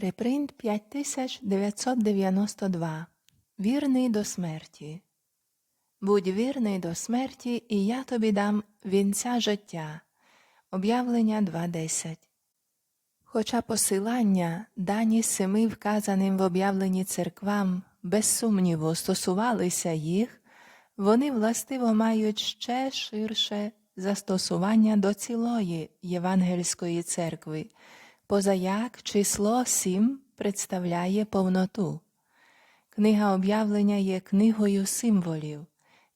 Репринт 5992. Вірний до смерті. Будь вірний до смерті, і я тобі дам вінця життя. Об'явлення 2.10. Хоча посилання, дані семи вказаним в об'явленні церквам, без сумніву стосувалися їх, вони властиво мають ще ширше застосування до цілої Євангельської церкви, позаяк число сім представляє повноту. Книга об'явлення є книгою символів,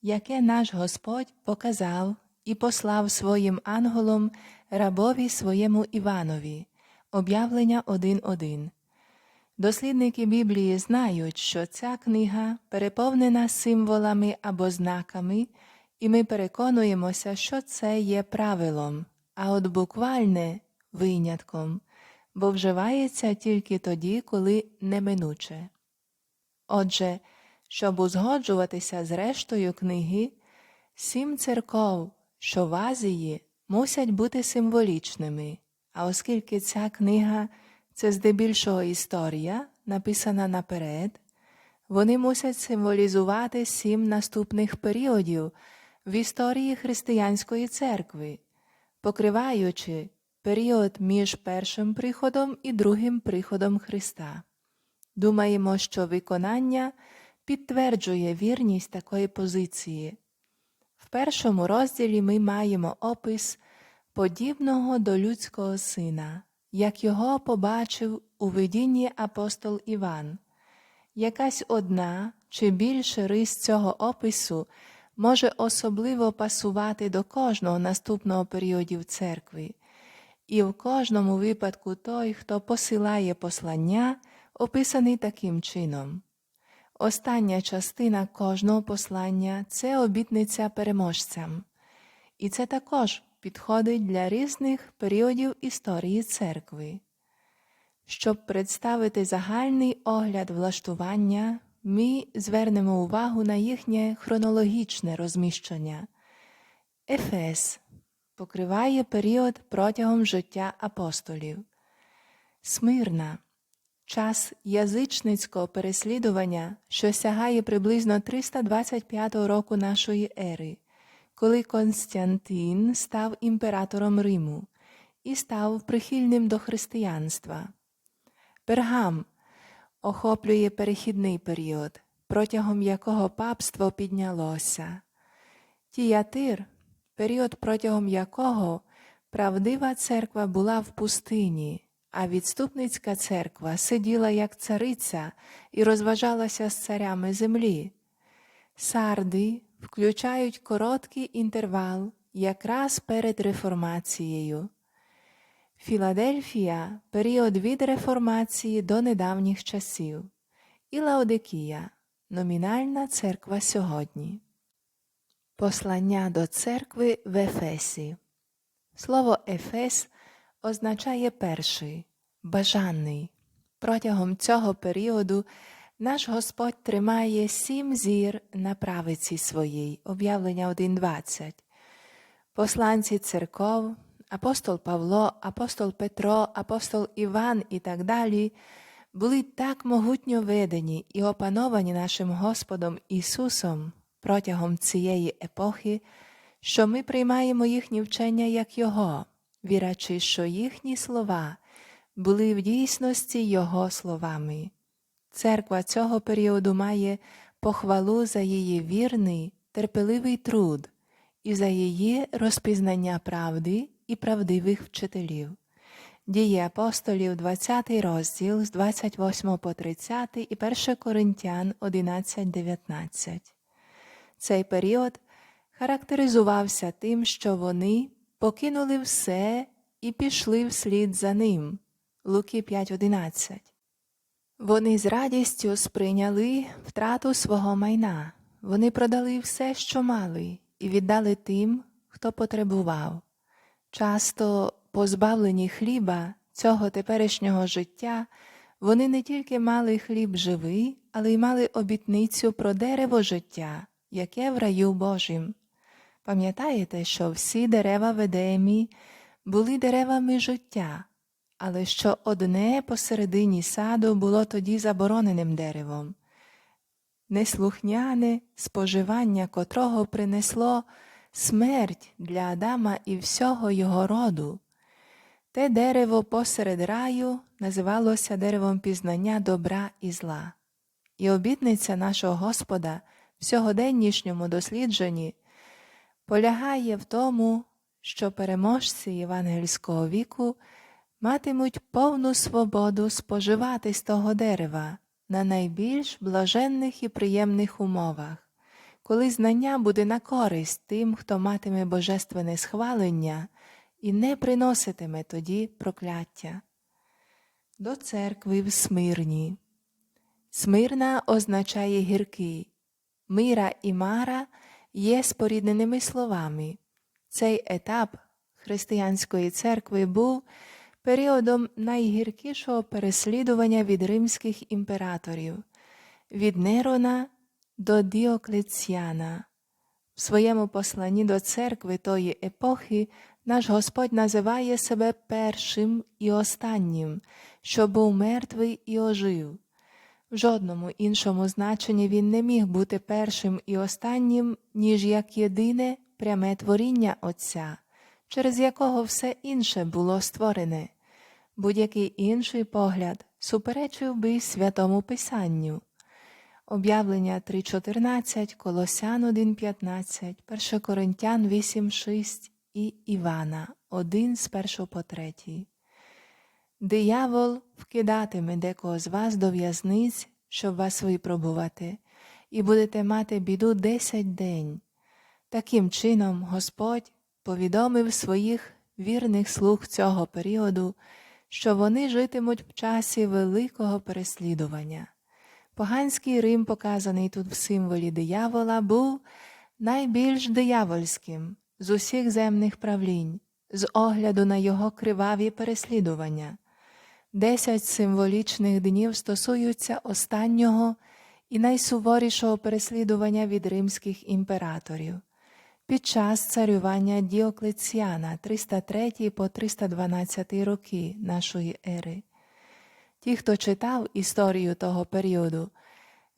яке наш Господь показав і послав своїм ангелам рабові своєму Іванові. Об'явлення 1.1. Дослідники Біблії знають, що ця книга переповнена символами або знаками, і ми переконуємося, що це є правилом, а от буквальне винятком, бо вживається тільки тоді, коли неминуче. Отже, щоб узгоджуватися з рештою книги, сім церков, що в Азії, мусять бути символічними, а оскільки ця книга це здебільшого історія, написана наперед, вони мусять символізувати сім наступних періодів в історії християнської церкви, покриваючи період між першим приходом і другим приходом Христа. Думаємо, що виконання підтверджує вірність такої позиції. В першому розділі ми маємо опис подібного до людського сина, як його побачив у видінні апостол Іван. Якась одна чи більше рис цього опису може особливо пасувати до кожного наступного періодів церкви, і в кожному випадку той, хто посилає послання, описаний таким чином. Остання частина кожного послання це обітниця переможцям, і це також підходить для різних періодів історії церкви. Щоб представити загальний огляд влаштування, ми звернемо увагу на їхнє хронологічне розміщення. Ефес покриває період протягом життя апостолів. Смирна час язичницького переслідування, що сягає приблизно 325 року нашої ери, коли Константин став імператором Риму і став прихильним до християнства. Пергам охоплює перехідний період, протягом якого папство піднялося. Тіятир період, протягом якого правдива церква була в пустині, а відступницька церква сиділа як цариця і розважалася з царями землі. Сарди включають короткий інтервал якраз перед реформацією. Філадельфія період від реформації до недавніх часів, і Лаодикія номінальна церква сьогодні. Послання до церкви в Ефесі. Слово Ефес означає перший, бажаний. Протягом цього періоду наш Господь тримає сім зір на правиці своїй, об'явлення 1.20. Посланці церков, апостол Павло, апостол Петро, апостол Іван і так далі були так могутньо ведені і опановані нашим Господом Ісусом протягом цієї епохи, що ми приймаємо їхні вчення як Його, вірячи, що їхні слова були в дійсності Його словами. Церква цього періоду має похвалу за її вірний, терпеливий труд і за її розпізнання правди і правдивих вчителів. Дії апостолів, 20 розділ з 28 по 30 і 1 Коринтян 11-19. Цей період характеризувався тим, що вони покинули все і пішли вслід за ним. Луки 5.11. Вони з радістю сприйняли втрату свого майна. Вони продали все, що мали, і віддали тим, хто потребував. Часто, позбавлені хліба цього теперішнього життя, вони не тільки мали хліб живий, але й мали обітницю про дерево життя, яке в раю Божим. Пам'ятаєте, що всі дерева в Едемі були деревами життя, але що одне посередині саду було тоді забороненим деревом, неслухняне споживання котрого принесло смерть для Адама і всього його роду. Те дерево посеред раю називалося деревом пізнання добра і зла. І обітниця нашого Господа в сьогоденнішньому дослідженні полягає в тому, що переможці євангельського віку матимуть повну свободу споживати з того дерева на найбільш блаженних і приємних умовах, коли знання буде на користь тим, хто матиме божественне схвалення і не приноситиме тоді прокляття. До церкви в Смирні. Смирна означає гіркий. Мира і Мара є спорідненими словами. Цей етап християнської церкви був періодом найгіркішого переслідування від римських імператорів, від Нерона до Діоклеціана. В своєму посланні до церкви тої епохи наш Господь називає себе першим і останнім, що був мертвий і ожив. Жодному іншому значенні він не міг бути першим і останнім, ніж як єдине пряме творіння Отця, через якого все інше було створене. Будь-який інший погляд суперечив би святому Писанню. Об'явлення 3.14, Колосян 1.15, 1 Коринтян 8.6 і Івана 1 з 1 по 3. Диявол вкидатиме декого з вас до в'язниць, щоб вас випробувати, і будете мати біду десять день. Таким чином, Господь повідомив своїх вірних слуг цього періоду, що вони житимуть в часі великого переслідування. Поганський Рим, показаний тут в символі диявола, був найбільш диявольським з усіх земних правлінь, з огляду на його криваві переслідування. Десять символічних днів стосуються останнього і найсуворішого переслідування від римських імператорів під час царювання Діоклеціана 303 по 312 роки нашої ери. Ті, хто читав історію того періоду,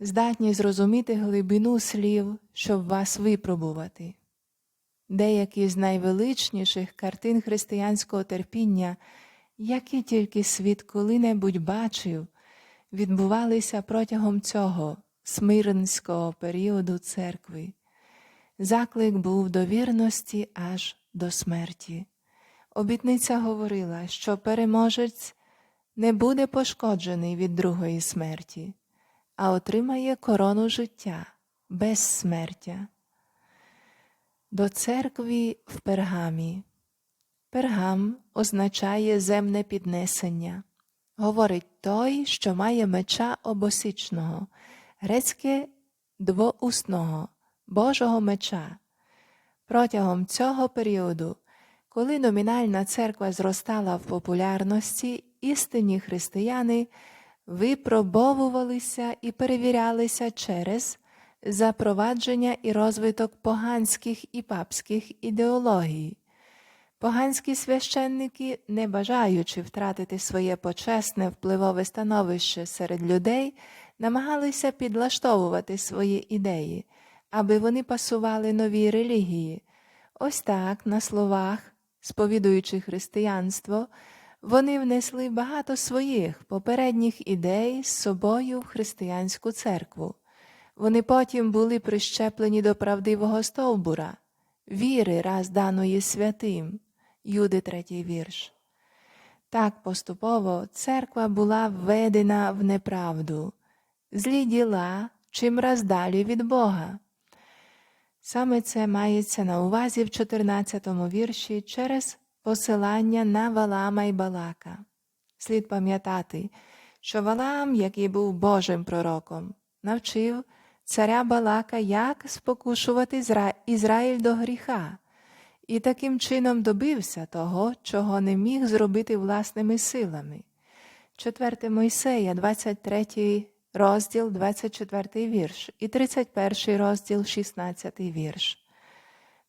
здатні зрозуміти глибину слів, щоб вас випробувати. Деякі з найвеличніших картин християнського терпіння, які тільки світ коли-небудь бачив, відбувалися протягом цього смиренського періоду церкви. Заклик був до вірності аж до смерті. Обітниця говорила, що переможець не буде пошкоджений від другої смерті, а отримає корону життя безсмертя. До церкви в пергамі. Пергам означає земне піднесення. Говорить той, що має меча обосічного, грецьке двоусного, Божого меча. Протягом цього періоду, коли номінальна церква зростала в популярності, істинні християни випробовувалися і перевірялися через запровадження і розвиток поганських і папських ідеологій. Поганські священники, не бажаючи втратити своє почесне впливове становище серед людей, намагалися підлаштовувати свої ідеї, аби вони пасували новій релігії. Ось так, на словах, сповідуючи християнство, вони внесли багато своїх попередніх ідей з собою в християнську церкву. Вони потім були прищеплені до правдивого стовбура, віри, раз даної святим, Юди третій вірш. Так поступово церква була введена в неправду, злі діла чим раз далі від Бога. Саме це мається на увазі в 14 вірші через посилання на Валаама й Балака. Слід пам'ятати, що Валаам, який був Божим пророком, навчив царя Балака, як спокушувати Ізра... Ізраїль до гріха, і таким чином добився того, чого не міг зробити власними силами. 4 Мойсея, 23 розділ, 24 вірш, і 31 розділ, 16 вірш.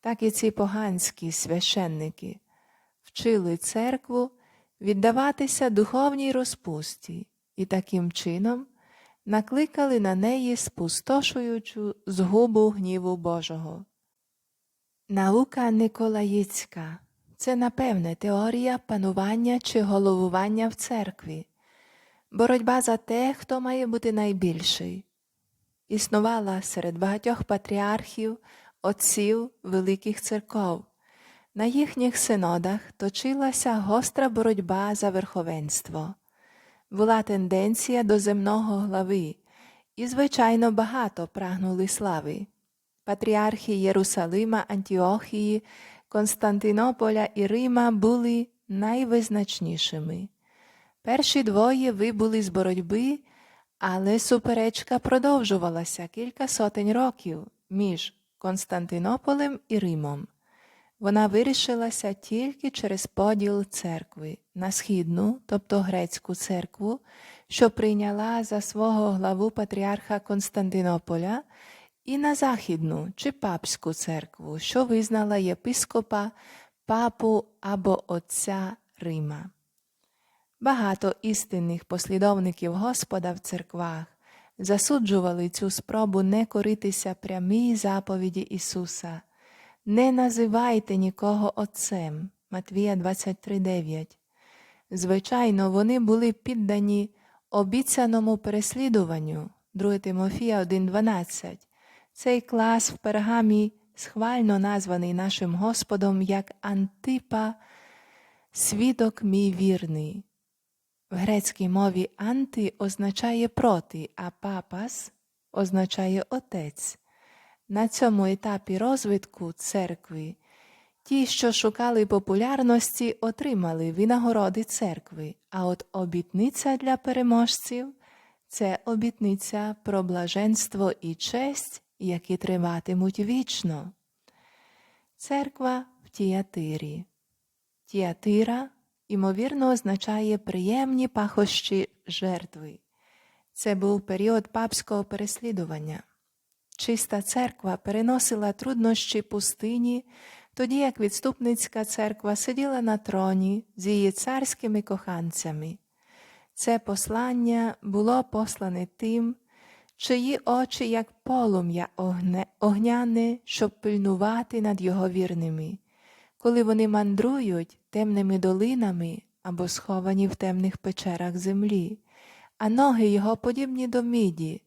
Так і ці поганські священники вчили церкву, віддаватися духовній розпусті і таким чином накликали на неї спустошуючу згубу гніву Божого. Наука Николаїцька це, напевне, теорія панування чи головування в церкві, боротьба за те, хто має бути найбільший. Існувала серед багатьох патріархів, отців великих церков. На їхніх синодах точилася гостра боротьба за верховенство. Була тенденція до земного глави, і, звичайно, багато прагнули слави. Патріархи Єрусалима, Антіохії, Константинополя і Рима були найвизначнішими. Перші двоє вибули з боротьби, але суперечка продовжувалася кілька сотень років між Константинополем і Римом. Вона вирішилася тільки через поділ церкви на східну, тобто грецьку церкву, що прийняла за свого главу патріарха Константинополя, і на західну чи папську церкву, що визнала єпископа, папу або отця Рима. Багато істинних послідовників Господа в церквах засуджували цю спробу не коритися прямій заповіді Ісуса. Не називайте нікого Отцем. Матвія 23.9. Звичайно, вони були піддані обіцяному переслідуванню 2 Тимофія 1.12. Цей клас в пергамі схвально названий нашим Господом як Антипа, свідок мій вірний. В грецькій мові анти означає проти, а папас означає отець. На цьому етапі розвитку церкви ті, що шукали популярності, отримали винагороди церкви, а от обітниця для переможців це обітниця про блаженство і честь, які триватимуть вічно. Церква в Тіатирі. Тіатира, ймовірно, означає приємні пахощі жертви. Це був період папського переслідування. Чиста церква переносила труднощі пустині, тоді як відступницька церква сиділа на троні з її царськими коханцями. Це послання було послане тим, чиї очі, як полум'я огняне, щоб пильнувати над його вірними, коли вони мандрують темними долинами або сховані в темних печерах землі, а ноги його подібні до міді,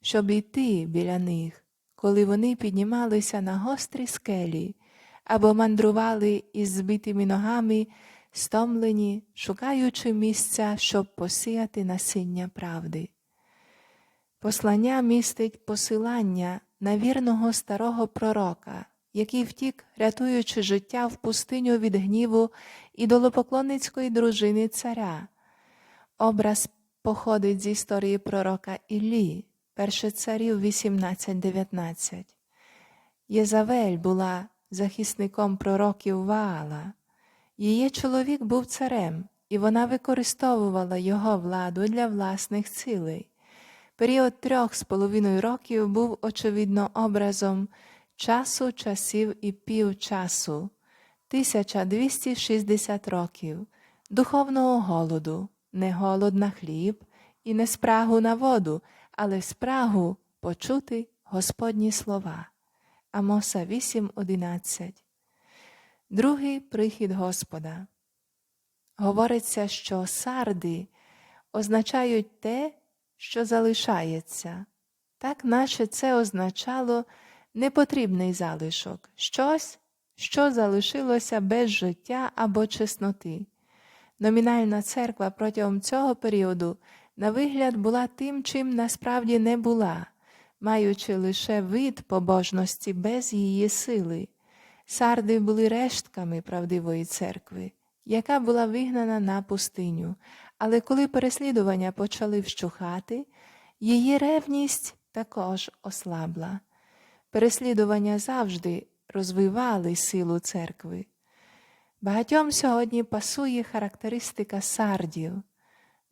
щоб йти біля них, коли вони піднімалися на гострі скелі або мандрували із збитими ногами, стомлені, шукаючи місця, щоб посіяти насіння правди. Послання містить посилання на вірного старого пророка, який втік, рятуючи життя в пустиню від гніву ідолопоклонницької дружини царя. Образ походить з історії пророка Іллі, перше царів 18-19. Єзавель була захисником пророків Ваала. Її чоловік був царем, і вона використовувала його владу для власних цілей. Період трьох з половиною років був, очевидно, образом часу, часів і півчасу, 1260 років, духовного голоду, не голод на хліб і не спрагу на воду, але спрагу почути Господні слова. Амоса 8.11 Другий прихід Господа. Говориться, що сарди означають те, що залишається, так наче це означало непотрібний залишок, щось, що залишилося без життя або чесноти. Номінальна церква протягом цього періоду, на вигляд, була тим, чим насправді не була, маючи лише вид побожності без її сили. Сарди були рештками правдивої церкви, яка була вигнана на пустиню, але коли переслідування почали вщухати, її ревність також ослабла. Переслідування завжди розвивали силу церкви. Багатьом сьогодні пасує характеристика сардів.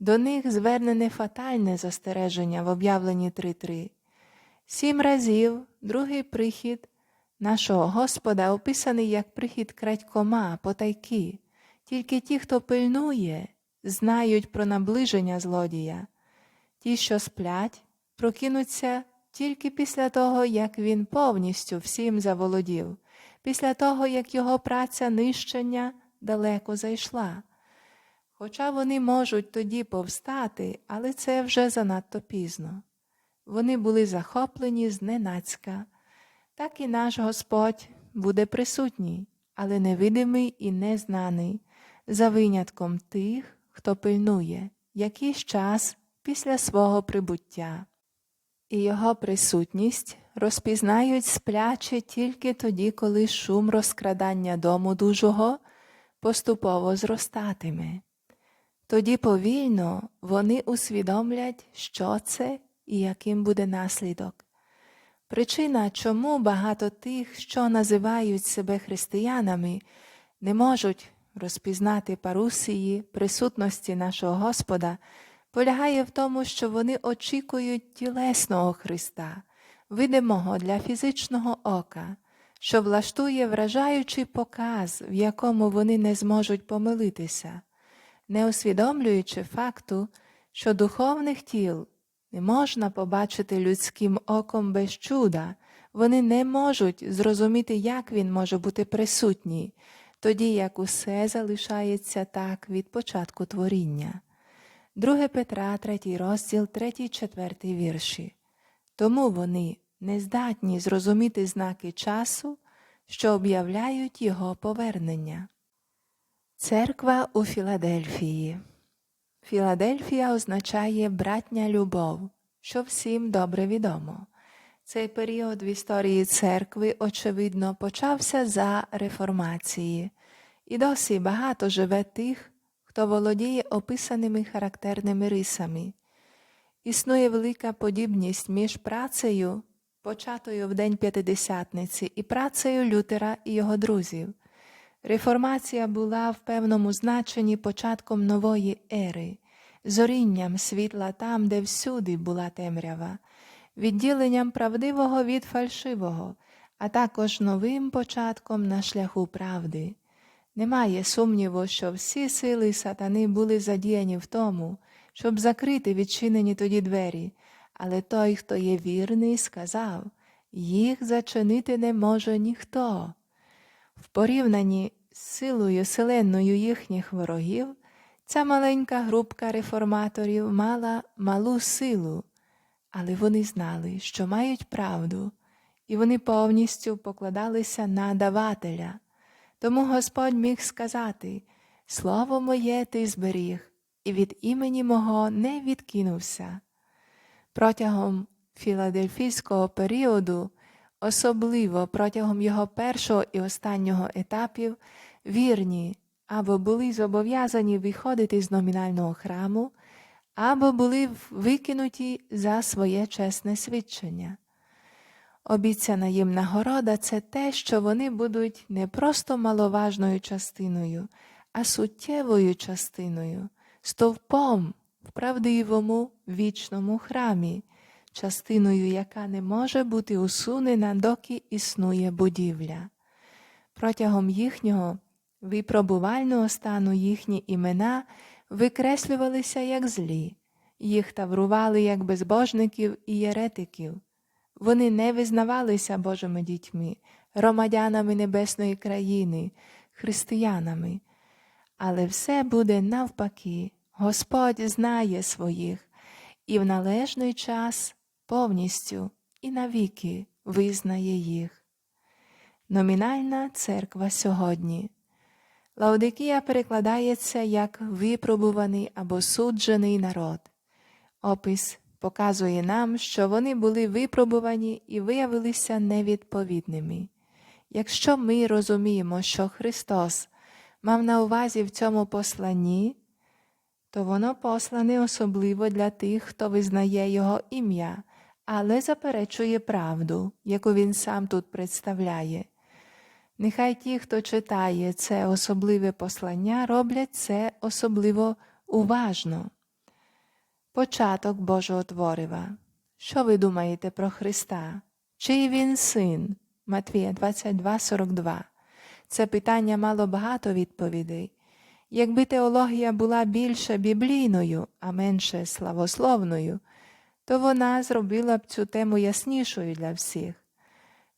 До них звернене фатальне застереження в об'явленні 3.3. Сім разів другий прихід нашого Господа описаний як прихід крадькома, потайки, Тільки ті, хто пильнує, знають про наближення злодія. Ті, що сплять, прокинуться тільки після того, як він повністю всім заволодів, після того, як його праця нищення далеко зайшла. Хоча вони можуть тоді повстати, але це вже занадто пізно. Вони були захоплені зненацька. Так і наш Господь буде присутній, але невидимий і незнаний, за винятком тих, хто пильнує якийсь час після свого прибуття. І його присутність розпізнають спляче тільки тоді, коли шум розкрадання дому дужого поступово зростатиме. Тоді повільно вони усвідомлять, що це і яким буде наслідок. Причина, чому багато тих, що називають себе християнами, не можуть розпізнати парусії присутності нашого Господа, полягає в тому, що вони очікують тілесного Христа, видимого для фізичного ока, що влаштує вражаючий показ, в якому вони не зможуть помилитися, не усвідомлюючи факту, що духовних тіл не можна побачити людським оком без чуда, вони не можуть зрозуміти, як він може бути присутній, тоді як усе залишається так від початку творіння. 2 Петра, 3 розділ, 3, 4 вірші. Тому вони не здатні зрозуміти знаки часу, що об'являють його повернення. Церква у Філадельфії Філадельфія означає братня любов, що всім добре відомо. Цей період в історії церкви, очевидно, почався за реформації, і досі багато живе тих, хто володіє описаними характерними рисами. Існує велика подібність між працею, початою в День П'ятидесятниці, і працею Лютера і його друзів. Реформація була в певному значенні початком нової ери, зорінням світла там, де всюди була темрява, відділенням правдивого від фальшивого, а також новим початком на шляху правди. Немає сумніву, що всі сили сатани були задіяні в тому, щоб закрити відчинені тоді двері, але той, хто є вірний, сказав їх зачинити не може ніхто. В порівнянні з силою селенною їхніх ворогів, ця маленька групка реформаторів мала малу силу, але вони знали, що мають правду, і вони повністю покладалися на давателя. Тому Господь міг сказати Слово моє ти зберіг, і від імені мого не відкинувся. Протягом філадельфійського періоду, особливо протягом його першого і останнього етапів, вірні або були зобов'язані виходити з номінального храму, або були викинуті за своє чесне свідчення. Обіцяна їм нагорода це те, що вони будуть не просто маловажною частиною, а суттєвою частиною, стовпом в правдивому вічному храмі, частиною, яка не може бути усунена, доки існує будівля. Протягом їхнього випробувального стану їхні імена викреслювалися як злі, їх таврували як безбожників і єретиків. Вони не визнавалися Божими дітьми, громадянами небесної країни, християнами. Але все буде навпаки, Господь знає своїх і в належний час повністю і навіки визнає їх. Номінальна церква сьогодні. Лаудикія перекладається як випробуваний або суджений народ. Опис показує нам, що вони були випробувані і виявилися невідповідними. Якщо ми розуміємо, що Христос мав на увазі в цьому посланні, то воно послане особливо для тих, хто визнає Його ім'я, але заперечує правду, яку Він сам тут представляє. Нехай ті, хто читає це особливе послання, роблять це особливо уважно. Початок Божого творива. Що ви думаєте про Христа? Чий він син? Матвія 22,42. Це питання мало багато відповідей. Якби теологія була більше біблійною, а менше славословною, то вона зробила б цю тему яснішою для всіх.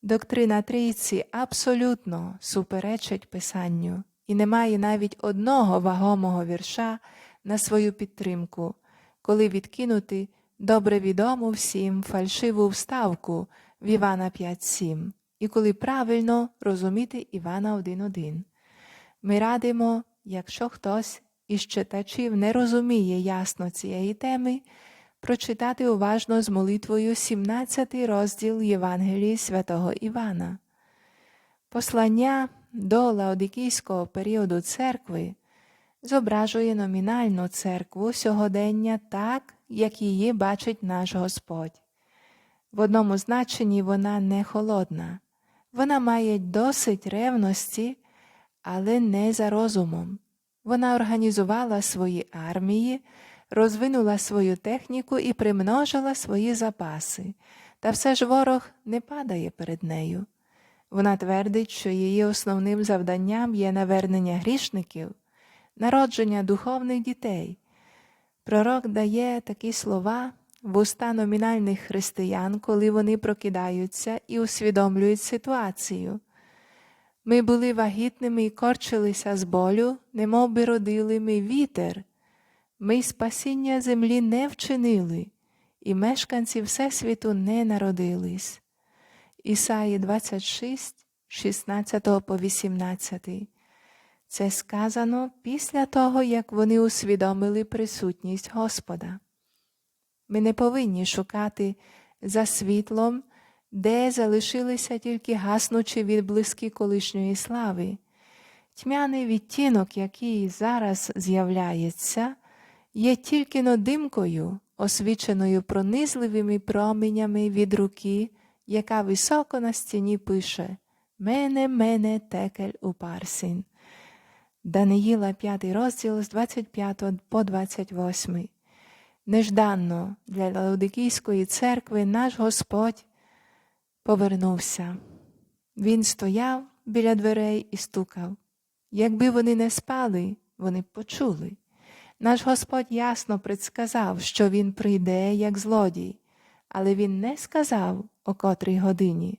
Доктрина трійці абсолютно суперечить Писанню і немає навіть одного вагомого вірша на свою підтримку, коли відкинути добре відому всім фальшиву вставку в Івана 5.7 і коли правильно розуміти Івана 1.1. Ми радимо, якщо хтось із читачів не розуміє ясно цієї теми, прочитати уважно з молитвою 17 розділ Євангелії святого Івана. Послання до лаодикійського періоду церкви зображує номінальну церкву сьогодення так, як її бачить наш Господь. В одному значенні вона не холодна, вона має досить ревності, але не за розумом. Вона організувала свої армії, розвинула свою техніку і примножила свої запаси, та все ж ворог не падає перед нею. Вона твердить, що її основним завданням є навернення грішників, народження духовних дітей. Пророк дає такі слова в уста номінальних християн, коли вони прокидаються і усвідомлюють ситуацію. Ми були вагітними і корчилися з болю, немов би родили ми вітер. Ми спасіння землі не вчинили, і мешканці Всесвіту не народились. Ісаї 26, 16 по 18. Це сказано після того, як вони усвідомили присутність Господа. Ми не повинні шукати за світлом, де залишилися тільки гаснучі відблиски колишньої слави. Тьмяний відтінок, який зараз з'являється, є тільки но димкою, освіченою пронизливими променями від руки, яка високо на стіні пише Мене, мене, текель упарсін. Даниїла 5 розділ з 25 по 28. Нежданно для Лаодикійської церкви наш Господь повернувся. Він стояв біля дверей і стукав. Якби вони не спали, вони б почули. Наш Господь ясно предсказав, що Він прийде, як злодій, але Він не сказав, о котрій годині.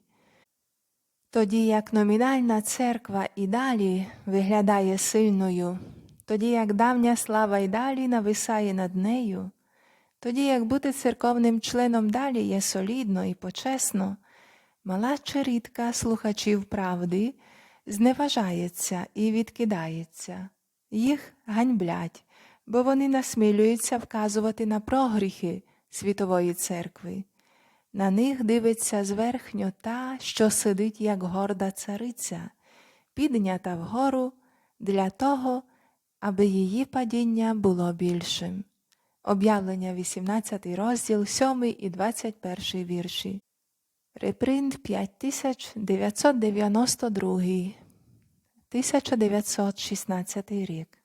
Тоді як номінальна церква і далі виглядає сильною, тоді як давня слава і далі нависає над нею, тоді як бути церковним членом далі є солідно і почесно, мала черідка слухачів правди зневажається і відкидається, їх ганьблять, бо вони насмілюються вказувати на прогріхи світової церкви. На них дивиться зверхньо та, що сидить, як горда цариця, піднята вгору для того, аби її падіння було більшим. Об'явлення 18 розділ 7 і 21 вірші. Репринт 5992 1916 рік.